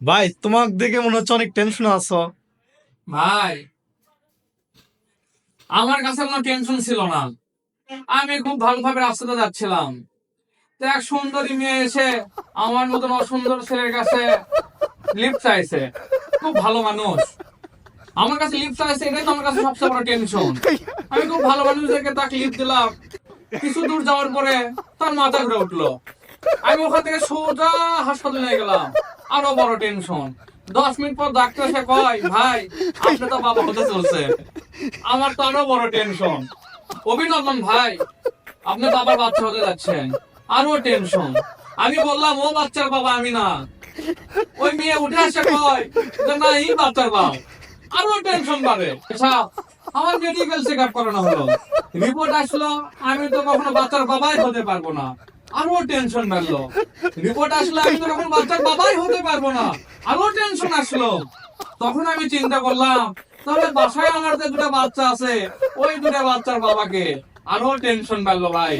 ভাই, তোমাক দেখে মনে হচ্ছে অনেক টেনশন আছো। ভাই, আমার কাছে কোনো টেনশন ছিল না। আমি খুব ভালোভাবে রাস্তাতে যাচ্ছিলাম। তো এক সুন্দরী মেয়ে এসে আমার মতন অসুন্দর ছেলের কাছে লিফট চাইছে। খুব ভালো মানুষ। আমার কাছে লিফট চাইছে, এটাই তো আমার কাছে সবচেয়ে বড় টেনশন আমি খুব ভালো মানুষদেরকে তাকে লিফট দিলাম। কিছু দূর যাওয়ার পরে তার মাথা ঘুরে উঠল। আমি ওখান থেকে সোজা হাসপাতালে গেলাম। আরও বড় টেনশন দশ মিনিট পর ডাক্তার এসে কয়, ভাই, আপনি তো বাবা হতে চলছে। আমার তো আরও বড় টেনশন অভিনন্দন ভাই, আপনি বাবার বাচ্চা হতে যাচ্ছেন। আরও টেনশন আমি বললাম, ও বাচ্চার বাবা, আমি না। ওই মেয়ে উঠে আসে কয়, যে না, এই বাচ্চার বাবা আরও টেনশন বাড়ে। আচ্ছা আমার মেডিকেল চেক আপ করানো হলো। রিপোর্ট আসলো, আমি তো কখনো বাচ্চার বাবাই হতে পারব না। আরও টেনশন বাড়লো। রিপোর্ট আসলে আমি তো কখনো বাচ্চার বাবাই হতে পারব না। আরও টেনশন আসলো। তখন আমি চিন্তা করলাম, তাহলে বাসায় আমার যে দুটা বাচ্চা আছে, ওই দুটা বাচ্চার বাবাকে আরও টেনশন বাড়লো ভাই।